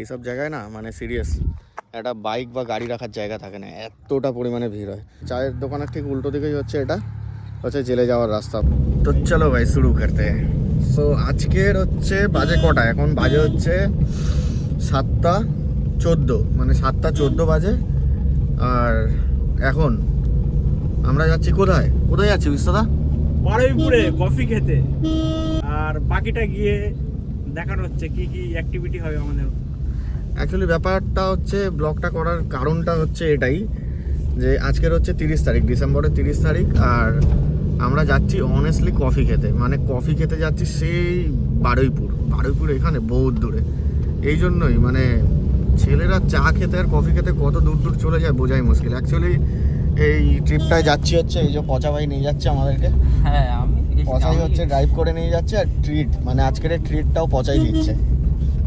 এইসব জায়গায় না মানে সিরিয়াস একটা বাইক বা গাড়ি রাখার জায়গা থাকে না, এতটা পরিমাণে ভিড় হয়। চায়ের দোকানের ঠিক উল্টো দিকেই হচ্ছে এটা, হচ্ছে জেলে যাওয়ার রাস্তা। তো চলো ভাই, শুরু করতে। সো আজকের হচ্ছে বাজে কটা? এখন বাজে হচ্ছে সাতটা চোদ্দ মানে সাতটা চোদ্দ বাজে। আর এখন আমরা যাচ্ছি কোথায়? কোথায় যাচ্ছি বিশ্বদা বারুইপুরে কফি খেতে। আর বাকিটা গিয়ে দেখানো হচ্ছে কি কি অ্যাক্টিভিটি হবে আমাদের। অ্যাকচুয়ালি ব্যাপারটা হচ্ছে ব্লগটা করার কারণটা হচ্ছে এটাই যে আজকের হচ্ছে তিরিশ তারিখ ডিসেম্বরের তিরিশ তারিখ আর আমরা যাচ্ছি অনেস্টলি কফি খেতে। মানে কফি খেতে যাচ্ছি সেই বারুইপুর। বারুইপুর এখানে বহুত দূরে। এই জন্যই মানে ছেলেরা চা খেতে আর কফি খেতে কত দূর দূর চলে যায় বোঝাই মুশকিল। অ্যাকচুয়ালি এই ট্রিপটায় যাচ্ছি হচ্ছে এই যে পচা ভাই নিয়ে যাচ্ছে আমাদেরকে। হ্যাঁ আমি পচাই হচ্ছে ড্রাইভ করে নিয়ে যাচ্ছে আর ট্রিট মানে আজকের ট্রিটটাও পচাই দিচ্ছে।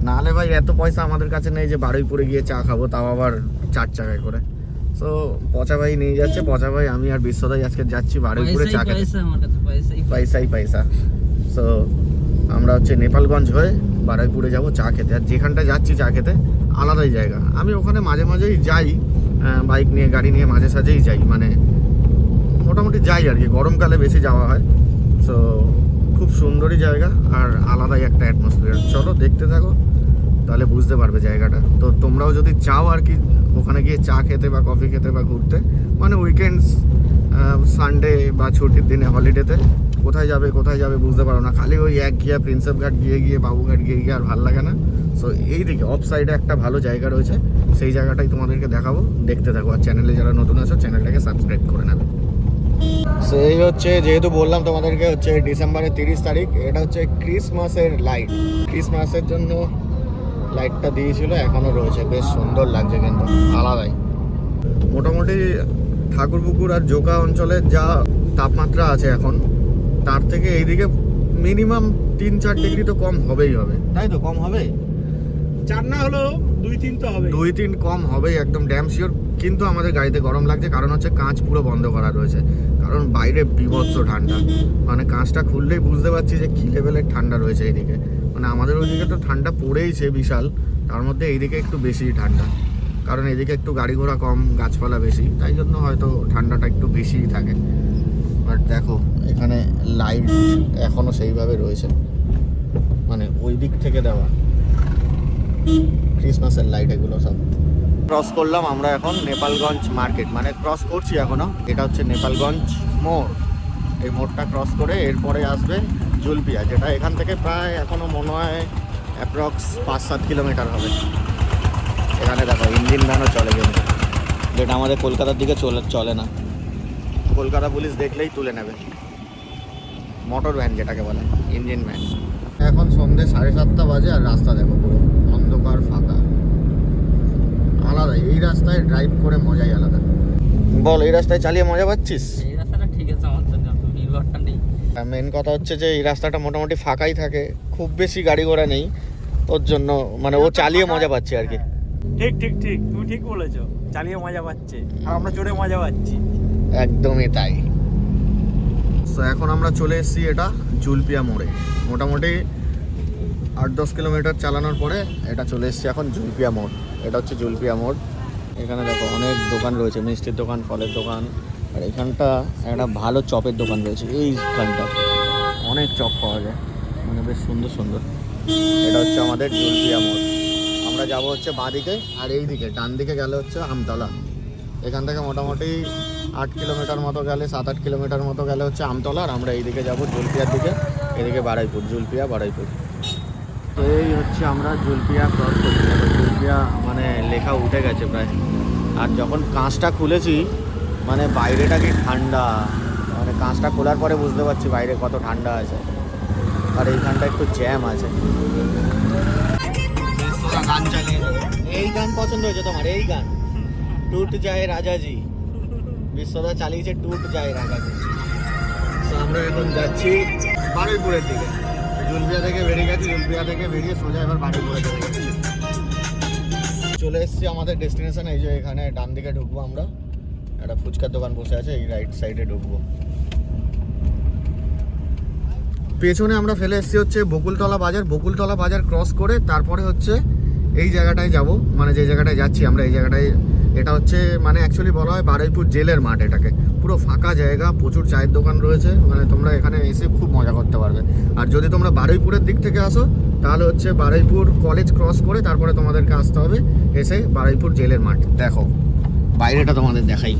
নাহলে ভাই এত পয়সা আমাদের কাছে নেই যে বারুইপুরে গিয়ে চা খাব তাও আবার চার চাকায় করে। তো পচা ভাই নিয়ে যাচ্ছে পচা ভাই আমি আর বিশ্বদাই আজকে যাচ্ছি বারুইপুরে চা খেতে। পয়সাই পয়সাই পয়সা। সো আমরা হচ্ছে নেপালগঞ্জ হয়ে বারুইপুরে যাব চা খেতে। আর যেখানটা যাচ্ছি চা খেতে আলাদাই জায়গা। আমি ওখানে মাঝে মাঝেই যাই বাইক নিয়ে গাড়ি নিয়ে মাঝে সাঝেই যাই। মানে মোটামুটি যাই আর কি গরমকালে বেশি যাওয়া হয়। সো খুব সুন্দরই জায়গা আর আলাদাই একটা অ্যাটমসফিয়ার চলো দেখতে থাকো, তাহলে বুঝতে পারবে জায়গাটা। তো তোমরাও যদি চাও আর কি ওখানে গিয়ে চা খেতে বা কফি খেতে বা ঘুরতে মানে উইকেন্ডস সানডে বা ছুটির দিনে হলিডেতে কোথায় যাবে কোথায় যাবে বুঝতে পারো না। খালি ওই এক গিয়া প্রিন্সেপ ঘাট গিয়ে গিয়ে বাবুঘাট গিয়ে গিয়ে আর ভালো লাগে না। সো এই দিকে অফ সাইডে একটা ভালো জায়গা রয়েছে। সেই জায়গাটাই তোমাদেরকে দেখাবো। দেখতে থাকো। আর চ্যানেলে যারা নতুন আছো চ্যানেলটাকে সাবস্ক্রাইব করে নেবে। সেই হচ্ছে যেহেতু বললাম তোমাদেরকে হচ্ছে ডিসেম্বরের তিরিশ তারিখ, এটা হচ্ছে ক্রিসমাসের লাইট ক্রিসমাসের জন্য লাইটটা দিয়েছিল এখনও রয়েছে। বেশ সুন্দর লাগছে কিন্তু, আলাদাই। মোটামুটি ঠাকুরপুকুর আর জোকা অঞ্চলের যা তাপমাত্রা আছে এখন, তার থেকে এইদিকে মিনিমাম তিন চার ডিগ্রি তো কম হবেই হবে। তাই তো, কম হবে? চার না হলেও দুই তিন তো হবে দুই তিন কম হবেই, একদম ড্যাম শিওর কিন্তু আমাদের গাড়িতে গরম লাগছে, কারণ হচ্ছে কাঁচ পুরো বন্ধ করা রয়েছে। কারণ বাইরে বিভৎস ঠান্ডা। মানে কাঁচটা খুললেই বুঝতে পারছি যে কী লেভেলের ঠান্ডা রয়েছে এইদিকে। মানে আমাদের ওইদিকে তো ঠান্ডা পড়েইছে বিশাল। তার মধ্যে এইদিকে একটু বেশি ঠান্ডা। কারণ এদিকে একটু গাড়ি ঘোড়া কম, গাছপালা বেশি। তাই জন্য হয়তো ঠান্ডাটা একটু বেশিই থাকে। বাট দেখো, এখানে লাইট এখনও সেইভাবে রয়েছে। মানে ওই দিক থেকে দেওয়া। ক্রিসমাসের লাইট এগুলো সব। ক্রস করলাম আমরা এখন নেপালগঞ্জ মার্কেট মানে ক্রস করছি এখনও। এটা হচ্ছে নেপালগঞ্জ মোড়। এই মোড়টা ক্রস করে এরপরে আসবে জুলপিয়া, যেটা এখান থেকে প্রায় এখনও মনে হয় অ্যাপ্রক্স পাঁচ সাত কিলোমিটার হবে। এখানে দেখো, ইঞ্জিন ভ্যানও চলে কিন্তু যেটা আমাদের কলকাতার দিকে চলে চলে না। কলকাতা পুলিশ দেখলেই তুলে নেবে। মোটর ভ্যান যেটাকে বলে ইঞ্জিন ভ্যান এখন সন্ধ্যে সাড়ে সাতটা বাজে আর রাস্তা দেখো পুরো। আলাদা এই রাস্তায় ড্রাইভ করে মজাই আলাদা। বল এই রাস্তায় চালিয়ে মজা পাচ্ছিস? এই রাস্তাটা ঠিক আছে আমার জন্য ভিড়ভাড়টা নেই। মেন কথা হচ্ছে যে এই রাস্তাটা মোটামুটি ফাঁকাই থাকে খুব বেশি গাড়ি ঘোড়া নেই। ওর জন্য মানে ও চালিয়ে মজা পাচ্ছে আর কি। ঠিক ঠিক ঠিক তুমি ঠিক বলেছ চালিয়ে মজা পাচ্ছে আর আমরা চড়ে মজা পাচ্ছি। একদমই তাই। তো এখন আমরা চলে এসেছি এটা জুলপিয়া মোড়ে। মোটামুটি আট দশ কিলোমিটার চালানোর পরে এটা চলে এসেছি এখন জুলপিয়া মোড়। এটা হচ্ছে জুলপিয়া মোড়। এখানে দেখো অনেক দোকান রয়েছে, মিষ্টির দোকান, ফলের দোকান। আর এখানটা একটা ভালো চপের দোকান রয়েছে, এই এইখানটা অনেক চপ পাওয়া যায় মানে বেশ সুন্দর সুন্দর। এটা হচ্ছে আমাদের জুলপিয়া মোড়। আমরা যাব হচ্ছে বাঁ দিকে আর এই দিকে ডান দিকে গেলে হচ্ছে আমতলা। এখান থেকে মোটামুটি আট কিলোমিটার মতো গেলে, সাত আট কিলোমিটার মতো গেলে হচ্ছে আমতলা। আর আমরা এইদিকে যাব জুলপিয়ার দিকে, এদিকে বারাইপুর জুলপিয়া বারাইপুর। তো এই হচ্ছে আমরা জুলপিয়া ক্রস করছি জুলপিয়া মানে লেখা উঠে গেছে প্রায়। আর যখন কাঁচটা খুলেছি মানে বাইরেটা কি ঠান্ডা? মানে কাঁচটা খোলার পরে বুঝতে পারছি বাইরে কত ঠান্ডা আছে। আর এইখানটা একটু জ্যাম আছে। গান চালিয়ে এই গান পছন্দ হয়েছে তোমার এই গান। টুট যায় রাজাজি। বিশ্বদা চালিয়েছে টুট যায় রাজাজি। আমরা এখন যাচ্ছি বারুইপুরের দিকে। থেকে বেরিয়ে গেছি থেকে বেরিয়ে সোজা এবার চলে যাচ্ছি চলে এসেছি আমাদের ডেস্টিনেশন এই যে এখানে ডান দিকে ঢুকবো আমরা। একটা ফুচকার দোকান বসে আছে, এই রাইট সাইডে ঢুকবো। পেছনে আমরা ফেলে এসেছি হচ্ছে বকুলতলা বাজার। বকুলতলা বাজার ক্রস করে তারপরে হচ্ছে এই জায়গাটায় যাব। মানে যে জায়গাটায় যাচ্ছি আমরা, এই জায়গাটায় এটা হচ্ছে মানে অ্যাকচুয়ালি বলা হয় বারুইপুর জেলের মাঠ এটাকে। পুরো ফাঁকা জায়গা, প্রচুর চায়ের দোকান রয়েছে মানে তোমরা এখানে এসে খুব মজা করতে পারবে। আর যদি তোমরা বারুইপুরের দিক থেকে আসো, তাহলে হচ্ছে বারুইপুর কলেজ ক্রস করে তারপরে তোমাদেরকে আসতে হবে, এসে বারুইপুর জেলের মাঠ। দেখো, বাইরেটা তোমাদের দেখাই।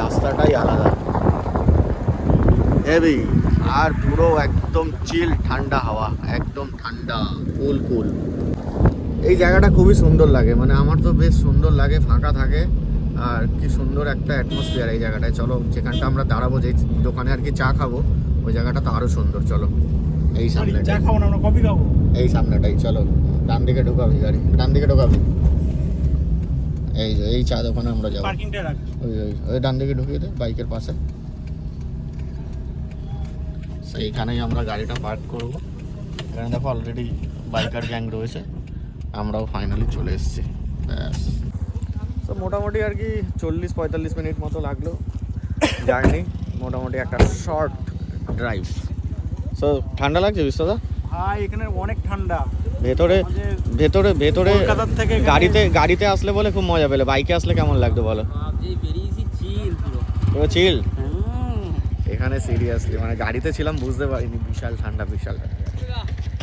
রাস্তাটাই আলাদা। আর পুরো একদম চিল ঠান্ডা হাওয়া একদম ঠান্ডা কুল কুল এই জায়গাটা খুবই সুন্দর লাগে মানে আমার তো বেশ সুন্দর লাগে ফাঁকা থাকে। আর কি সুন্দর একটা অ্যাটমসফিয়ার এই জায়গাটায়। চলো যেখানটা আমরা দাঁড়াবো যে দোকানে আর কি চা খাব ওই জায়গাটা তো আরও সুন্দর চলো। এই সামনে চা খাব না আমরা কফি খাব? এই সামনেটাই চলো। ডান দিকে ঢোকাবি গাড়ি ডান দিকে ঢোকাবি। এই যে এই চা দোকানে আমরা যাব। ওই ওই ওই ডান দিকে ঢুকিয়ে দে বাইকের পাশে। সেইখানেই আমরা গাড়িটা পার্ক করব। এখানে দেখো অলরেডি বাইকার গ্যাং রয়েছে। আমরাও ফাইনালি চলে এসেছি। ব্যাস। তো মোটামুটি আর কি চল্লিশ পঁয়তাল্লিশ মিনিট মতো লাগল জার্নি। মোটামুটি একটা শর্ট ড্রাইভ সো ঠান্ডা লাগছে বিশ্বদা ভাই এখানে অনেক ঠান্ডা। ভেতরে ভেতরে ভেতরে থেকে গাড়িতে গাড়িতে আসলে বলে খুব মজা পেলে। বাইকে আসলে কেমন লাগতো বলো? বেরিয়েছি চিল পুরো। পুরো চিল। এখানে সিরিয়াসলি মানে গাড়িতে ছিলাম, বুঝতে পারিনি, বিশাল ঠান্ডা, বিশাল।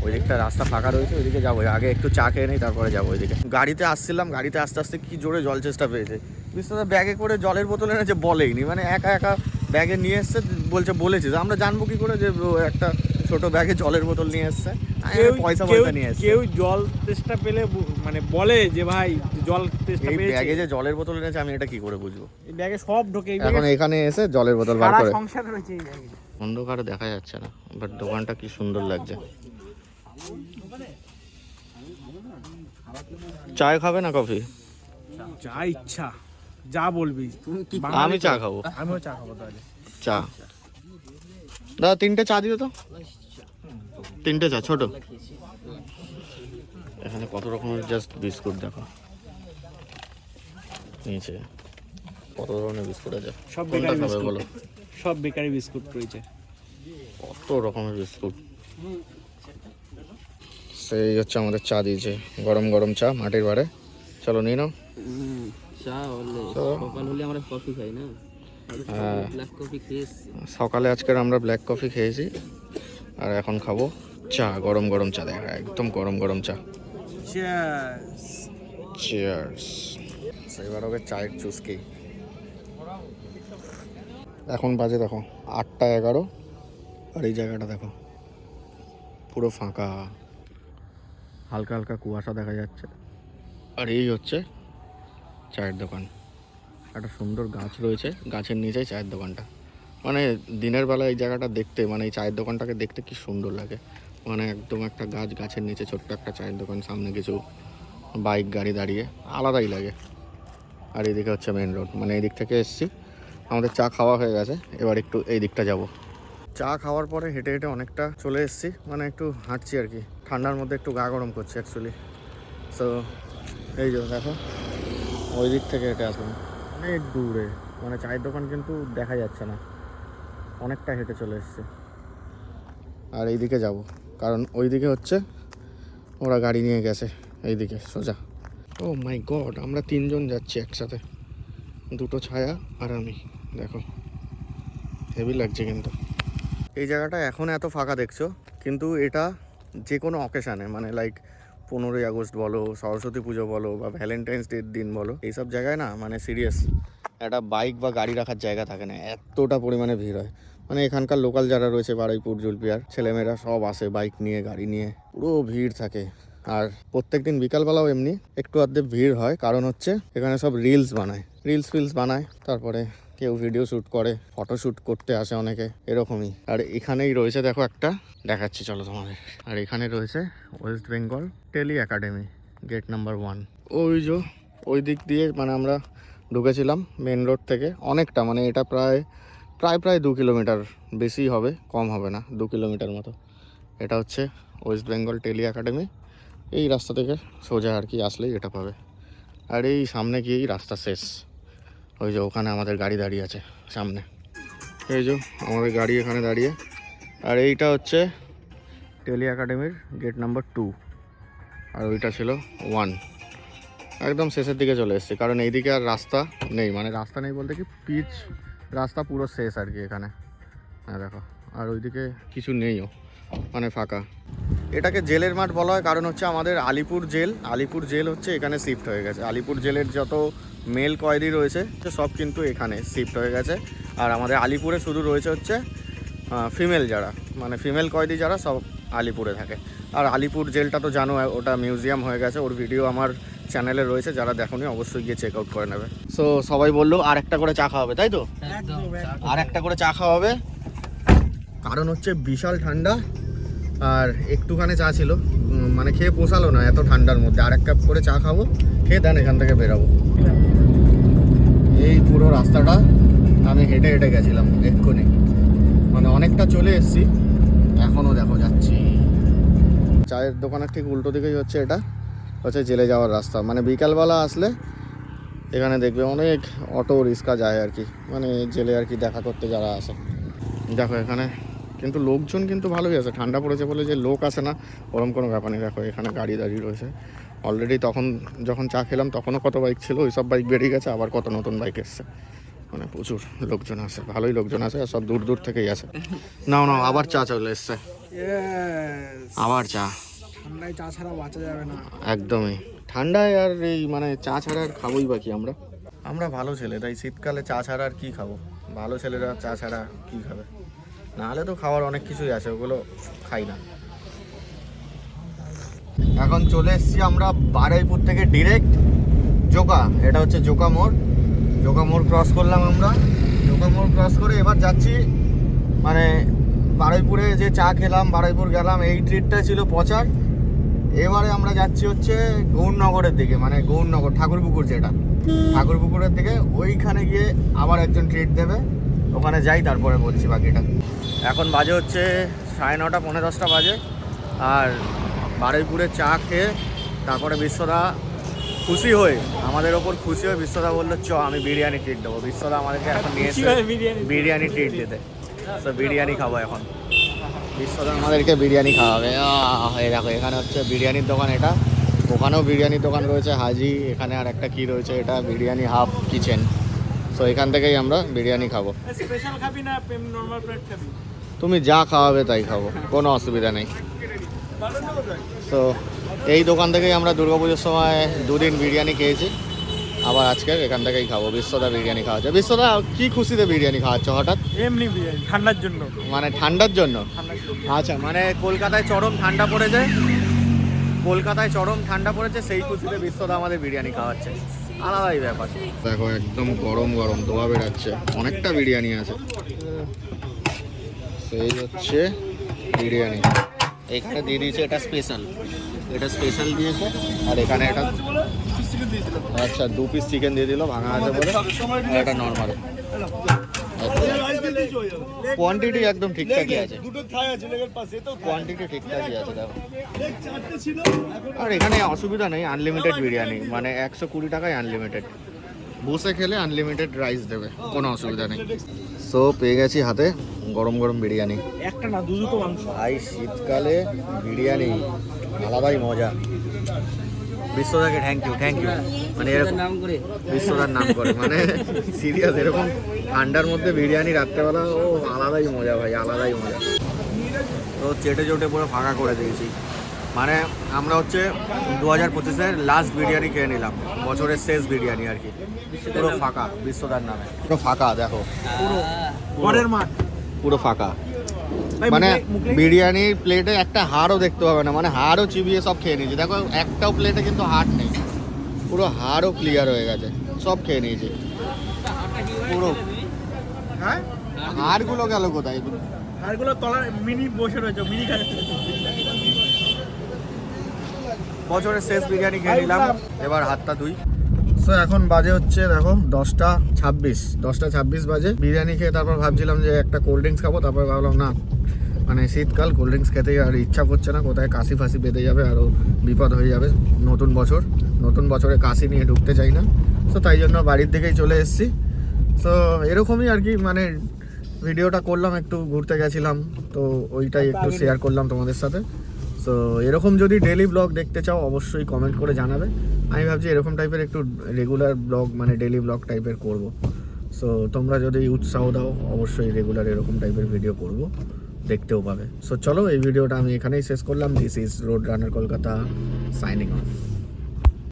ওই দিকটা রাস্তা ফাঁকা রয়েছে, ওইদিকে যাব। আগে একটু চা খেয়ে নিই, তারপরে যাব ওইদিকে। গাড়িতে আসছিলাম, গাড়িতে আস্তে আস্তে কি জোরে জল চেষ্টা পেয়েছে। বিশ্বাস ব্যাগে করে জলের বোতল এনেছে বলেইনি মানে একা একা ব্যাগে নিয়ে এসছে, বলছে, বলেছে। আমরা জানব কি করে যে একটা ছোট ব্যাগে জলের বোতল নিয়ে এসছে। আমি কেউ পয়সা পয়সা নিয়ে এসছে। কেউ জল তেষ্টা পেলে মানে বলে যে ভাই জল তেষ্টা পেয়েছে। ব্যাগে যে জলের বোতল এনেছে আমি এটা কি করে বুঝব? এই ব্যাগে সব ঢোকে এখন এখানে এসে জলের বোতল বার করে। সংসার রয়েছে এই ব্যাগে। অন্ধকারে দেখা যাচ্ছে না বাট দোকানটা কি সুন্দর লাগছে। চায় খাবে না কফি? যা ইচ্ছা যা বলবি। তুমি আমি চা খাব। আমিও চা খাব তাহলে। চা। দাদা তিনটে চা দিও তো? তিনটে চা ছোট। এখানে কত রকমের জাস্ট বিস্কুট দেখো। নিচে কত ধরনের বিস্কুট আছে? সব বেকারি বিস্কুট। বলো? সব বেকারি বিস্কুট রয়েছে। কত রকমের বিস্কুট? সেই হচ্ছে আমাদের চা দিয়েছে গরম গরম চা মাটির বাড়ে চলো নিয়ে নাও। চা হলে? সকাল হলে আমরা কফি খাই না? হ্যাঁ। সকালে আজকের আমরা ব্ল্যাক কফি খেয়েছি। আর এখন খাব চা গরম গরম চা দেখা একদম গরম গরম চা। Cheers. চিয়ার্স এবার ওকে চায়ের চুস্কি। এখন বাজে দেখো আটটা এগারো। আর এই জায়গাটা দেখো পুরো ফাঁকা। হালকা হালকা কুয়াশা দেখা যাচ্ছে। আর এই হচ্ছে চায়ের দোকান। একটা সুন্দর গাছ রয়েছে, গাছের নিচেই চায়ের দোকানটা। মানে দিনের বেলা এই জায়গাটা দেখতে মানে এই চায়ের দোকানটাকে দেখতে কি সুন্দর লাগে। মানে একদম একটা গাছ, গাছের নিচে ছোট্ট একটা চায়ের দোকান, সামনে কিছু বাইক, গাড়ি দাঁড়িয়ে, আলাদাই লাগে। আর এদিকে হচ্ছে মেন রোড মানে এই দিক থেকে এসছি। আমাদের চা খাওয়া হয়ে গেছে, এবার একটু এই দিকটা যাব। চা খাওয়ার পরে হেঁটে হেঁটে অনেকটা চলে এসেছি মানে একটু হাঁটছি আর কি। ঠান্ডার মধ্যে একটু গা গরম করছে অ্যাকচুয়ালি সো এই যে দেখো, ওই দিক থেকে হেঁটে আসলাম। অনেক দূরে। মানে চায়ের দোকান কিন্তু দেখা যাচ্ছে না। অনেকটা হেঁটে চলে এসছে। আর এইদিকে যাব। কারণ ওইদিকে হচ্ছে ওরা গাড়ি নিয়ে গেছে। এইদিকে, সোজা। ও মাই গড, আমরা তিনজন যাচ্ছি একসাথে। দুটো ছায়া আর আমি। দেখো, হেভি লাগছে কিন্তু। এই জায়গাটা এখন এত ফাঁকা দেখছ, কিন্তু এটা যে কোনো অকেশানে মানে লাইক পনেরোই আগস্ট বলো, সরস্বতী পুজো বলো বা ভ্যালেন্টাইন্স ডের দিন বলো, এইসব জায়গায় না মানে সিরিয়াস একটা বাইক বা গাড়ি রাখার জায়গা থাকে না, এতটা পরিমাণে ভিড় হয়। মানে এখানকার লোকাল যারা রয়েছে বারুইপুর জুলপিয়ার ছেলেমেয়েরা সব আসে বাইক নিয়ে, গাড়ি নিয়ে, পুরো ভিড় থাকে। আর প্রত্যেকদিন বিকালবেলাও এমনি একটু আধে ভিড় হয়, কারণ হচ্ছে এখানে সব রিলস বানায়। রিলস ফিলস বানায়, তারপরে কেউ ভিডিও শ্যুট করে ফটো শ্যুট করতে আসে অনেকে, এরকমই। আর এখানেই রয়েছে, দেখো একটা। দেখাচ্ছি, চলো তোমাদের। আর এখানে রয়েছে West Bengal tele academy gate number one ওই যে, ওই দিক দিয়ে মানে আমরা ঢুকেছিলাম মেন রোড থেকে। অনেকটা মানে এটা প্রায় প্রায় প্রায় দু কিলোমিটার বেশি হবে, কম হবে না, দু কিলোমিটার মতো। এটা হচ্ছে ওয়েস্ট বেঙ্গল টেলি একাডেমি এই রাস্তা থেকে সোজা আর কি আসলেই এটা পাবে। আর এই সামনে গিয়েই রাস্তা শেষ। ওই যে ওখানে আমাদের গাড়ি দাঁড়িয়ে আছে, সামনে। এই যে আমাদের গাড়ি এখানে দাঁড়িয়ে। আর এইটা হচ্ছে টেলি একাডেমির গেট নাম্বার টু। আর ওইটা ছিল ওয়ান। একদম শেষের দিকে চলে এসেছি, কারণ এইদিকে আর রাস্তা নেই। মানে রাস্তা নেই বলতে কি, পিচ, রাস্তা পুরো শেষ আর কি এখানে। হ্যাঁ দেখো। আর ওইদিকে কিছু নেইও মানে ফাঁকা। এটাকে জেলের মাঠ বলা হয়, কারণ হচ্ছে আমাদের আলিপুর জেল। আলিপুর জেল হচ্ছে এখানে শিফট হয়ে গেছে। আলিপুর জেলের যত মেল কয়েদি রয়েছে সব কিন্তু এখানে শিফট হয়ে গেছে। আর আমাদের আলিপুরে শুধু রয়েছে হচ্ছে ফিমেল যারা মানে ফিমেল কয়েদি যারা সব আলিপুরে থাকে। আর আলিপুর জেলটা তো জানো ওটা মিউজিয়াম হয়ে গেছে ওর ভিডিও আমার চ্যানেলে রয়েছে যারা দেখোনি অবশ্যই গিয়ে চেক আউট করে নেবে। সো সবাই বলল আর একটা করে চা খাওয়াবে তাই তো? আর একটা করে চা খাওয়াবে। কারণ হচ্ছে বিশাল ঠান্ডা আর একটুখানি চা ছিল মানে খেয়ে পোষালো না এত ঠান্ডার মধ্যে। আর এক কাপ করে চা খাব খেয়ে দেন এখান থেকে বেরাবো। এই পুরো রাস্তাটা আমি হেঁটে হেঁটে গেছিলাম এক্ষুনি। মানে অনেকটা চলে এসেছি, এখনও দেখো যাচ্ছি। চায়ের দোকানের ঠিক উল্টো দিকেই হচ্ছে এটা, হচ্ছে জেলে যাওয়ার রাস্তা। মানে বিকালবেলা আসলে এখানে দেখবে অনেক অটো রিক্সা যায় আর কি। মানে জেলে আর কি দেখা করতে যারা আসে। দেখো এখানে কিন্তু লোকজন কিন্তু ভালোই আছে। ঠান্ডা পড়েছে বলে যে লোক আসে না, ওরম কোনো ব্যাপার নেই। দেখো এখানে গাড়ি দাঁড়িয়ে রয়েছে। অলরেডি তখন যখন চা খেলাম তখনও কত বাইক ছিল ওই সব বাইক বেরিয়ে গেছে আবার কত নতুন বাইক এসছে। মানে প্রচুর লোকজন আছে ভালোই লোকজন আছে আর সব দূর দূর থেকেই আসে। নাও নাও আবার চা চলে এসছে। আবার চা। ঠান্ডায় চা ছাড়া বাঁচা যাবে না। একদমই। ঠান্ডায় আর এই মানে চা ছাড়া আর খাবোই বাকি আমরা? আমরা ভালো ছেলে তাই শীতকালে চা ছাড়া আর কি খাব? ভালো ছেলেরা চা ছাড়া কি খাবে? নাহলে তো খাওয়ার অনেক কিছুই আছে ওগুলো খাই না। এখন চলে এসেছি আমরা বারুইপুর থেকে ডিরেক্ট জোকা, এটা হচ্ছে জোকা মোড়। জোকা মোড় ক্রস করলাম আমরা। জোকা মোড় ক্রস করে এবার যাচ্ছি মানে বারুইপুরে যে চা খেলাম, বারুইপুর গেলাম, এই ট্রিটটা ছিল পচার এবারে আমরা যাচ্ছি হচ্ছে গৌরনগরের দিকে মানে গৌরনগর, ঠাকুরপুকুর যেটা। ঠাকুরপুকুরের দিকে, ওইখানে গিয়ে আবার একজন ট্রিট দেবে। ওখানে যাই, তারপরে বলছি বাকিটা। এখন বাজে হচ্ছে সাড়ে নটা পনেরো দশটা বাজে। আর বারুইপুরে চা খেয়ে তারপরে বিশ্বদা খুশি হয়ে আমাদের ওপর খুশি হয়ে বিশ্বদা বলল চ আমি বিরিয়ানি ট্রিট দেবো। বিশ্বদা আমাদেরকে এখন নিয়ে এসে বিরিয়ানি ট্রিট দিতে। তো বিরিয়ানি খাব এখন। বিশ্বদা আমাদেরকে বিরিয়ানি খাওয়াবে। এই দেখো এখানে হচ্ছে বিরিয়ানির দোকান এটা। ওখানেও বিরিয়ানির দোকান রয়েছে হাজি এখানে আর একটা কি রয়েছে এটা? Biryani half kitchen. তো এখান থেকেই আমরা বিরিয়ানি খাব। স্পেশাল খাবি না নর্মাল প্লেট খাবি? তুমি যা খাওয়াবে তাই খাব কোনো অসুবিধা নেই। তো এই দোকান থেকেই আমরা দুর্গাপুজোর সময় দুদিন বিরিয়ানি খেয়েছি। আবার আজকে এখান থেকেই খাব। বিশ্বদা বিরিয়ানি খাওয়া খাওয়াচ্ছে বিশ্বদা কি খুশিতে বিরিয়ানি খাওয়াচ্ছ হঠাৎ? এমনি বিরিয়ানি ঠান্ডার জন্য। মানে ঠান্ডার জন্য। আচ্ছা মানে কলকাতায় চরম ঠান্ডা পড়েছে। কলকাতায় চরম ঠান্ডা পড়েছে সেই খুশিতে বিশ্বদা আমাদের বিরিয়ানি খাওয়াচ্ছে। আলাদাই ব্যাপার। দেখো একদম গরম গরম ধোয়া বেরাচ্ছে। অনেকটা বিরিয়ানি আছে। সেই হচ্ছে বিরিয়ানি। এখানে দিয়ে দিয়েছে এটা স্পেশাল এটা স্পেশাল দিয়েছে আর এখানে এটা আচ্ছা দু পিস চিকেন দিয়ে দিল ভাঙা আছে বলে আর এটা নর্মাল কোয়ান্টিটি একদম ঠিকঠাকই আছে। কোয়ান্টিটি ঠিকঠাকই আছে দেখো। আর এখানে অসুবিধা নেই আনলিমিটেড বিরিয়ানি মানে একশো কুড়ি টাকায় আনলিমিটেড বসে খেলে আনলিমিটেড রাইস দেবে কোনো অসুবিধা নেই। সো পেয়ে গেছি হাতে। গরম গরম বিরিয়ানি। একটা না দু দুটো মাংস। ভাই শীতকালে বিরিয়ানি আলাদাই মজা। বিশ্বদাকে থ্যাংক ইউ থ্যাংক ইউ মানে এরকম নাম করে। বিশ্বদার নাম করে। মানে সিরিয়াস এরকম ঠান্ডার মধ্যে বিরিয়ানি রাত্রেবেলা ও আলাদাই মজা ভাই আলাদাই মজা। তো চেটে চটে পুরো ফাঁকা করে দিয়েছি। মানে আমরা হচ্ছে দু হাজার পঁচিশের লাস্ট বিরিয়ানি খেয়ে নিলাম। বছরের শেষ বিরিয়ানি আর কি। পুরো ফাঁকা বিশ্বদার নামে। পুরো ফাঁকা দেখো। পুরো। ঘরের মাঠ। পুরো ফাঁকা। মানে বিরিয়ানির প্লেটে একটা হাড়ও দেখতে পাবে না মানে হাড়ও চিবিয়ে সব খেয়ে নিয়েছি। দেখো একটাও প্লেটে কিন্তু হাড় নেই। পুরো হাড়ও ক্লিয়ার হয়ে গেছে সব খেয়ে নিয়েছি। পুরো। হ্যাঁ? হাড়গুলো গেল কোথায়? আরগুলো তলা মিনি বসে রয়েছে মিনি খাচ্ছে। বছরের শেষ বিরিয়ানি খেয়ে নিলাম। এবার হাতটা ধুই। সো এখন বাজে হচ্ছে দেখো দশটা ছাব্বিশ। দশটা ছাব্বিশ বাজে। বিরিয়ানি খেয়ে তারপর ভাবছিলাম যে একটা কোল্ড ড্রিঙ্কস খাব তারপর ভাবলাম না মানে শীতকাল কোল্ড ড্রিঙ্কস খেতে আর ইচ্ছা করছে না কোথায় কাশি ফাঁসি বেঁধে যাবে আরও বিপদ হয়ে যাবে নতুন বছর। নতুন বছরে কাশি নিয়ে ঢুকতে চাই না। সো তাই জন্য বাড়ির দিকেই চলে এসেছি। সো এরকমই আর কি মানে ভিডিওটা করলাম একটু ঘুরতে গেছিলাম তো ওইটাই একটু শেয়ার করলাম তোমাদের সাথে। সো এরকম যদি ডেলি ব্লগ দেখতে চাও, অবশ্যই কমেন্ট করে জানাবে। আমি ভাবছি এরকম টাইপের একটু রেগুলার ব্লগ মানে ডেলি ব্লগ টাইপের করব। সো তোমরা যদি উৎসাহ দাও, অবশ্যই রেগুলার এরকম টাইপের ভিডিও করব, দেখতেও পাবে। সো চলো, এই ভিডিওটা আমি এখানেই শেষ করলাম। This is road runner Kolkata signing off